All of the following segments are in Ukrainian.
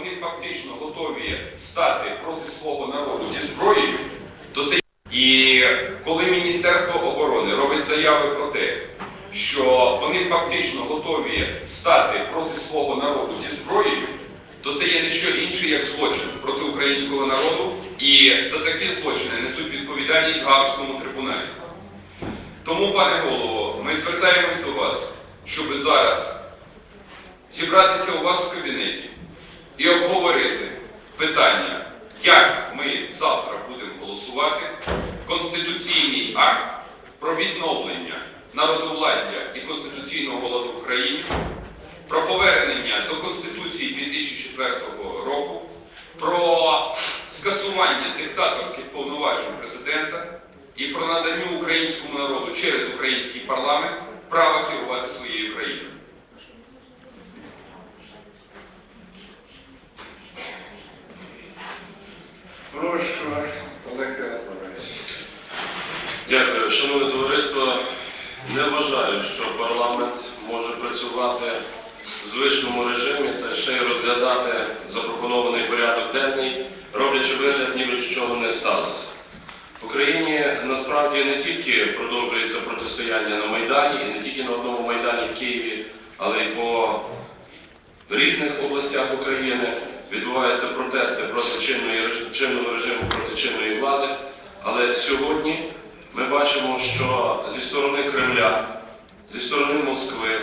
вони фактично готові стати проти свого народу зі зброєю, то це і коли Міністерство оборони робить заяви про те, що вони фактично готові стати проти свого народу зі зброєю, то це є не що інше, як злочин проти українського народу, і за такі злочини несуть відповідальність Гавському трибуналі. Тому, пане голово, ми звертаємось до вас, щоб зараз зібратися у вас в кабінеті і обговорити питання, як ми завтра будемо голосувати конституційний акт про відновлення народовладдя і конституційного ладу в Україні, про повернення до Конституції 2004 року, про скасування диктаторських повноважень президента і про надання українському народу через український парламент права керувати своєю країною. Прошу, Олег Яслович. Дякую, шановне товариство. Не вважаю, що парламент може працювати в звичному режимі та ще й розглядати запропонований порядок денний, роблячи вигляд, ніби нічого не сталося. В Україні насправді не тільки продовжується протистояння на Майдані, і не тільки на одному Майдані в Києві, але й по різних областях України відбуваються протести проти чинної, чинного режиму, проти чинної влади. Але сьогодні ми бачимо, що зі сторони Кремля, зі сторони Москви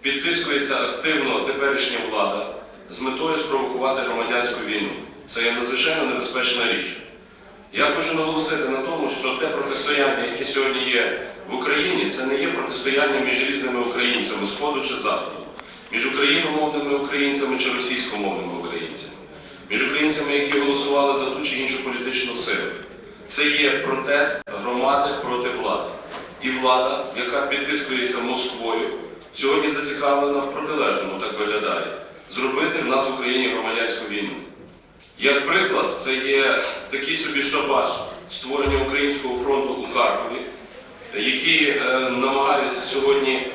підтискується активно теперішня влада з метою спровокувати громадянську війну. Це є надзвичайно небезпечна річ. Я хочу наголосити на тому, що те протистояння, яке сьогодні є в Україні, це не є протистояння між різними українцями сходу чи заходу, між україномовними українцями чи російськомовними українцями, між українцями, які голосували за ту чи іншу політичну силу. Це є протест громади проти влади. І влада, яка підтискується Москвою, сьогодні зацікавлена в протилежному, так виглядає, зробити в нас в Україні громадянську війну. Як приклад, це є такий собі шабаш створення Українського фронту у Харкові, які е, намагаються сьогодні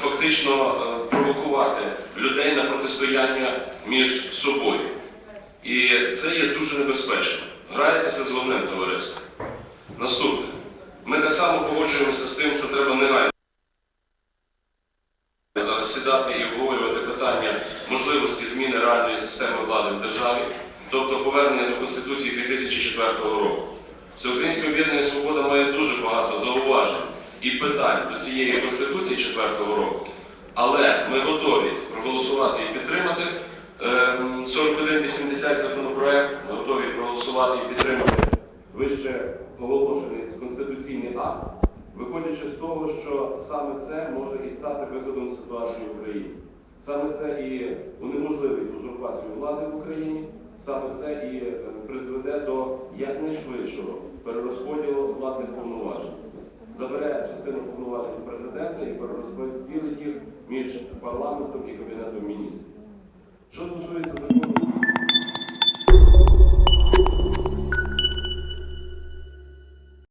фактично е, провокувати людей на протистояння між собою. І це є дуже небезпечно. Граєтеся з вогнем, товариство. Наступне. Ми так само погоджуємося з тим, що треба негайно зараз сідати і обговорювати питання можливості зміни реальної системи влади в державі, тобто повернення до Конституції 2004 року. Всеукраїнське об'єднання Свобода має дуже багато зауважень і питань до цієї Конституції 4 року, але ми готові проголосувати і підтримати ем, 4180 законопроект, ми готові проголосувати і підтримати вище оголошений конституційний акт, виходячи з того, що саме це може і стати виходом ситуації в Україні. Саме це і унеможливить узурпацію влади в Україні, саме це і е, призведе до якнайшвидшого перерозподілу владних повноважень. Президента і перерозподілить їх між парламентом і кабінетом міністрів. Що